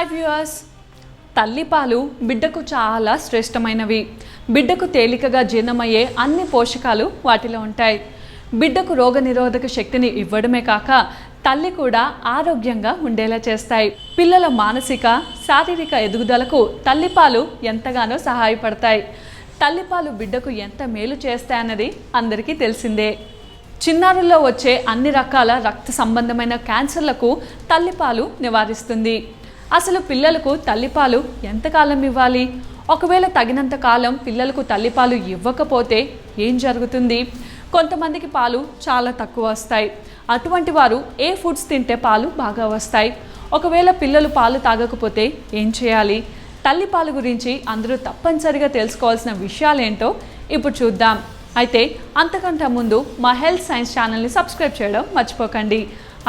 Hi viewers తల్లిపాలు బిడ్డకు చాలా శ్రేష్టమైనవి. బిడ్డకు తేలికగా జీర్ణమయ్యే అన్ని పోషకాలు వాటిలో ఉంటాయి. బిడ్డకు రోగనిరోధక శక్తిని ఇవ్వడమే కాక తల్లి కూడా ఆరోగ్యంగా ఉండేలా చేస్తాయి. పిల్లల మానసిక శారీరక ఎదుగుదలకు తల్లిపాలు ఎంతగానో సహాయపడతాయి. తల్లిపాలు బిడ్డకు ఎంత మేలు చేస్తాయన్నది అందరికీ తెలిసిందే. చిన్నారుల్లో వచ్చే అన్ని రకాల రక్త సంబంధమైన క్యాన్సర్లకు తల్లిపాలు నివారిస్తుంది. అసలు పిల్లలకు తల్లిపాలు ఎంతకాలం ఇవ్వాలి? ఒకవేళ తగినంత కాలం పిల్లలకు తల్లిపాలు ఇవ్వకపోతే ఏం జరుగుతుంది? కొంతమందికి పాలు చాలా తక్కువ వస్తాయి. అటువంటి వారు ఏ ఫుడ్స్ తింటే పాలు బాగా వస్తాయి? ఒకవేళ పిల్లలు పాలు తాగకపోతే ఏం చేయాలి? తల్లిపాలు గురించి అందరూ తప్పనిసరిగా తెలుసుకోవాల్సిన విషయాలేంటో ఇప్పుడు చూద్దాం. అయితే అంతకంటే ముందు మా హెల్త్ సైన్స్ ఛానల్ని సబ్స్క్రైబ్ చేయడం మర్చిపోకండి.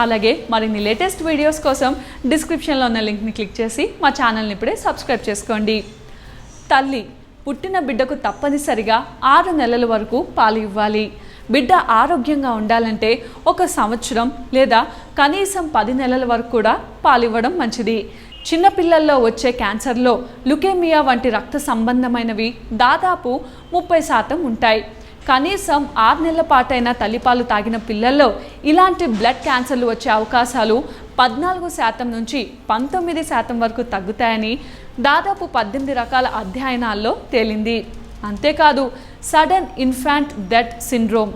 అలాగే మరిన్ని లేటెస్ట్ వీడియోస్ కోసం డిస్క్రిప్షన్లో ఉన్న లింక్ని క్లిక్ చేసి మా ఛానల్ని ఇప్పుడే సబ్స్క్రైబ్ చేసుకోండి. తల్లి పుట్టిన బిడ్డకు తప్పనిసరిగా ఆరు నెలల వరకు పాలు ఇవ్వాలి. బిడ్డ ఆరోగ్యంగా ఉండాలంటే ఒక సంవత్సరం లేదా కనీసం పది నెలల వరకు కూడా పాలు ఇవ్వడం మంచిది. చిన్నపిల్లల్లో వచ్చే క్యాన్సర్లో లుకేమియా వంటి రక్త సంబంధమైనవి దాదాపు ముప్పై శాతం ఉంటాయి. కనీసం ఆరు నెలల పాటైన తల్లిపాలు తాగిన పిల్లల్లో ఇలాంటి బ్లడ్ క్యాన్సర్లు వచ్చే అవకాశాలు పద్నాలుగు శాతం నుంచి పంతొమ్మిది శాతం వరకు తగ్గుతాయని దాదాపు పద్దెనిమిది రకాల అధ్యయనాల్లో తేలింది. అంతేకాదు sudden infant death syndrome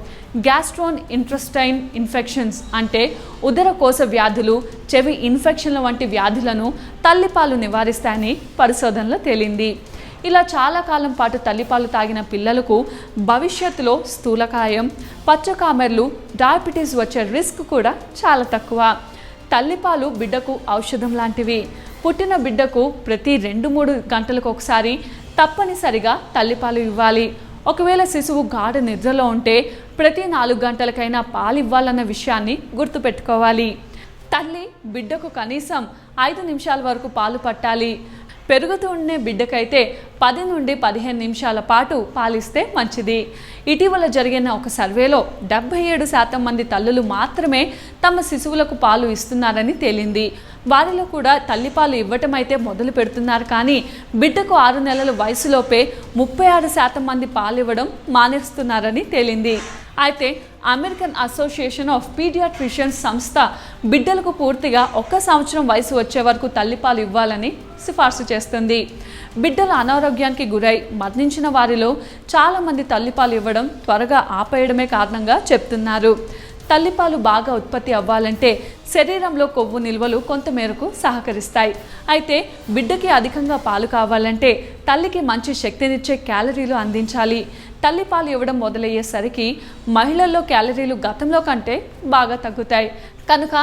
gastrointestinal infections అంటే ఉదరకోశ వ్యాధులు చెవి ఇన్ఫెక్షన్ల వంటి వ్యాధులను తల్లిపాలు నివారిస్తాయని పరిశోధనలో తేలింది. ఇలా చాలా కాలం పాటు తల్లిపాలు తాగిన పిల్లలకు భవిష్యత్తులో స్థూలకాయం పచ్చకామెర్లు డయాబెటీస్ వచ్చే రిస్క్ కూడా చాలా తక్కువ. తల్లిపాలు బిడ్డకు ఔషధం లాంటివి. పుట్టిన బిడ్డకు ప్రతి రెండు మూడు గంటలకు ఒకసారి తప్పనిసరిగా తల్లిపాలు ఇవ్వాలి. ఒకవేళ శిశువు గాఢ నిద్రలో ఉంటే ప్రతి నాలుగు గంటలకైనా పాలు ఇవ్వాలన్న విషయాన్ని గుర్తుపెట్టుకోవాలి. తల్లి బిడ్డకు కనీసం ఐదు నిమిషాల వరకు పాలు పట్టాలి. పెరుగుతూ ఉండే బిడ్డకైతే పది నుండి పదిహేను నిమిషాల పాటు పాలిస్తే మంచిది. ఇటీవల జరిగిన ఒక సర్వేలో డెబ్బై ఏడు శాతం మంది తల్లులు మాత్రమే తమ శిశువులకు పాలు ఇస్తున్నారని తేలింది. వారిలో కూడా తల్లిపాలు ఇవ్వటం అయితే మొదలు పెడుతున్నారు కానీ బిడ్డకు ఆరు నెలల వయసులోపే ముప్పై ఆరు శాతం మంది పాలు ఇవ్వడం మానేస్తున్నారని తేలింది. అయితే అమెరికన్ అసోసియేషన్ ఆఫ్ పీడియాట్రిషియన్స్ సంస్థ బిడ్డలకు పూర్తిగా ఒక్క సంవత్సరం వయసు వచ్చే వరకు తల్లిపాలు ఇవ్వాలని సిఫార్సు చేస్తుంది. బిడ్డల అనారోగ్యానికి గురై మరణించిన వారిలో చాలామంది తల్లిపాలు ఇవ్వడం త్వరగా ఆపేయడమే కారణంగా చెప్తున్నారు. తల్లిపాలు బాగా ఉత్పత్తి అవ్వాలంటే శరీరంలో కొవ్వు నిల్వలు కొంతమేరకు సహకరిస్తాయి. అయితే బిడ్డకి అధికంగా పాలు కావాలంటే తల్లికి మంచి శక్తినిచ్చే క్యాలరీలు అందించాలి. తల్లిపాలు ఇవ్వడం మొదలయ్యేసరికి మహిళల్లో క్యాలరీలు గతంలో కంటే బాగా తగ్గుతాయి. కనుక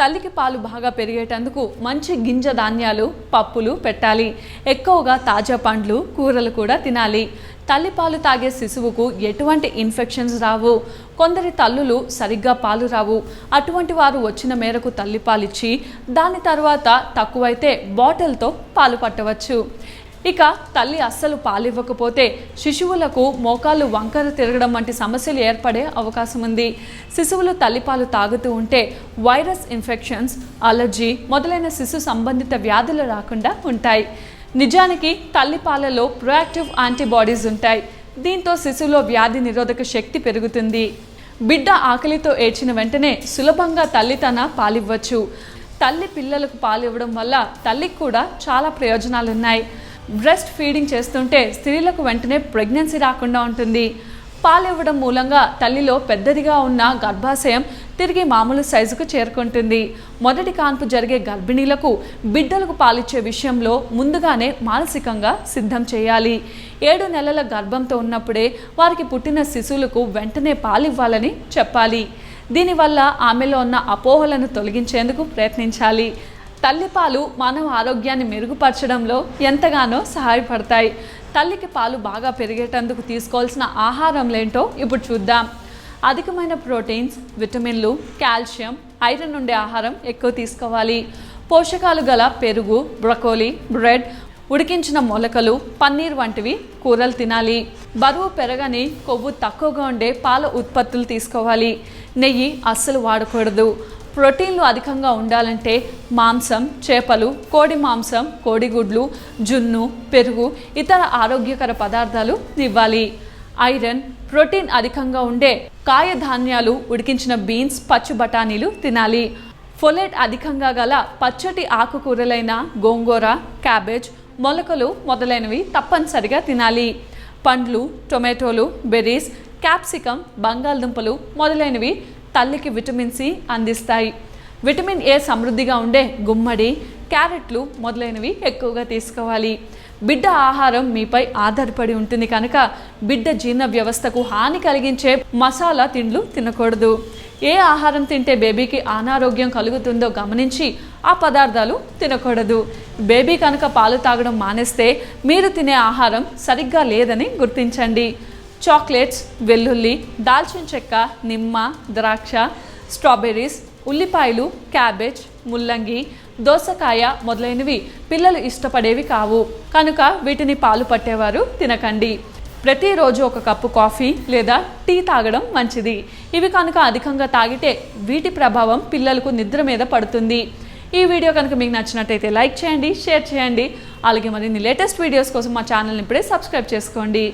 తల్లికి పాలు బాగా పెరిగేటందుకు మంచి గింజ ధాన్యాలు పప్పులు పెట్టాలి. ఎక్కువగా తాజా పండ్లు కూరలు కూడా తినాలి. తల్లిపాలు తాగే శిశువుకు ఎటువంటి ఇన్ఫెక్షన్స్ రావు. కొందరి తల్లులు సరిగ్గా పాలు రావు. అటువంటి వారు వచ్చిన మేరకు తల్లిపాలిచ్చి దాని తర్వాత తక్కువైతే బాటిల్తో పాలు పట్టవచ్చు. ఇక తల్లి అస్సలు పాలివ్వకపోతే శిశువులకు మోకాళ్ళు వంకర తిరగడం వంటి సమస్యలు ఏర్పడే అవకాశం ఉంది. శిశువులు తల్లిపాలు తాగుతూ ఉంటే వైరస్ ఇన్ఫెక్షన్స్ అలర్జీ మొదలైన శిశు సంబంధిత వ్యాధులు రాకుండా ఉంటాయి. నిజానికి తల్లిపాలలో ప్రొయాక్టివ్ యాంటీబాడీస్ ఉంటాయి. దీంతో శిశువులో వ్యాధి నిరోధక శక్తి పెరుగుతుంది. బిడ్డ ఆకలితో ఏడ్చిన వెంటనే సులభంగా తల్లి తన పాలివ్వచ్చు. తల్లి పిల్లలకు పాలివ్వడం వల్ల తల్లికి కూడా చాలా ప్రయోజనాలు ఉన్నాయి బ్రెస్ట్ ఫీడింగ్ చేస్తుంటే స్త్రీలకు వెంటనే ప్రెగ్నెన్సీ రాకుండా ఉంటుంది. పాలివ్వడం మూలంగా తల్లిలో పెద్దదిగా ఉన్న గర్భాశయం తిరిగి మామూలు సైజుకు చేరుకుంటుంది. మొదటి కాన్పు జరిగే గర్భిణీలకు బిడ్డలకు పాలిచ్చే విషయంలో ముందుగానే మానసికంగా సిద్ధం చేయాలి. ఏడు నెలల గర్భంతో ఉన్నప్పుడే వారికి పుట్టిన శిశువులకు వెంటనే పాలివ్వాలని చెప్పాలి. దీనివల్ల ఆమెలో ఉన్న అపోహలను తొలగించేందుకు ప్రయత్నించాలి. తల్లిపాలు మానవ ఆరోగ్యాన్ని మెరుగుపరచడంలో ఎంతగానో సహాయపడతాయి. తల్లికి పాలు బాగా పెరిగేటందుకు తీసుకోవాల్సిన ఆహారంలేంటో ఇప్పుడు చూద్దాం. అధికమైన ప్రోటీన్స్ విటమిన్లు కాల్షియం ఐరన్ ఉండే ఆహారం ఎక్కువ తీసుకోవాలి. పోషకాలు గల పెరుగు బ్రకోలీ బ్రెడ్ ఉడికించిన మొలకలు పన్నీర్ వంటివి కూరలు తినాలి. బరువు పెరగని కొవ్వు తక్కువగా ఉండే పాల ఉత్పత్తులు తీసుకోవాలి. నెయ్యి అస్సలు వాడకూడదు. ప్రోటీన్లు అధికంగా ఉండాలంటే మాంసం చేపలు కోడి మాంసం కోడిగుడ్లు జున్ను పెరుగు ఇతర ఆరోగ్యకర పదార్థాలు ఇవ్వాలి. ఐరన్ ప్రోటీన్ అధికంగా ఉండే కాయ ధాన్యాలు ఉడికించిన బీన్స్ పచ్చి బఠానీలు తినాలి. ఫొలేట్ అధికంగా గల పచ్చటి ఆకుకూరలైన గోంగూర క్యాబేజ్ మొలకలు మొదలైనవి తప్పనిసరిగా తినాలి. పండ్లు టొమాటోలు బెర్రీస్ క్యాప్సికం బంగాళదుంపలు మొదలైనవి తల్లికి విటమిన్ సి అందిస్తాయి. విటమిన్ ఏ సమృద్ధిగా ఉండే గుమ్మడి క్యారెట్లు మొదలైనవి ఎక్కువగా తీసుకోవాలి. బిడ్డ ఆహారం మీపై ఆధారపడి ఉంటుంది కనుక బిడ్డ జీర్ణ వ్యవస్థకు హాని కలిగించే మసాలా తిండ్లు తినకూడదు. ఏ ఆహారం తింటే బేబీకి అనారోగ్యం కలుగుతుందో గమనించి ఆ పదార్థాలు తినకూడదు. బేబీ కనుక పాలు తాగడం మానేస్తే మీరు తినే ఆహారం సరిగ్గా లేదని గుర్తించండి. చాక్లెట్స్ వెల్లుల్లి దాల్చిన చెక్క నిమ్మ ద్రాక్ష స్ట్రాబెర్రీస్ ఉల్లిపాయలు క్యాబేజ్ ముల్లంగి దోసకాయ మొదలైనవి పిల్లలు ఇష్టపడేవి కావు. కనుక వీటిని పాలు పట్టేవారు తినకండి. ప్రతిరోజు ఒక కప్పు కాఫీ లేదా టీ తాగడం మంచిది. ఇవి కనుక అధికంగా తాగితే వీటి ప్రభావం పిల్లలకు నిద్ర మీద పడుతుంది. ఈ వీడియో కనుక మీకు నచ్చినట్టయితే లైక్ చేయండి షేర్ చేయండి. అలాగే మరిన్ని లేటెస్ట్ వీడియోస్ కోసం మా ఛానల్ని ఇప్పుడే సబ్స్క్రైబ్ చేసుకోండి.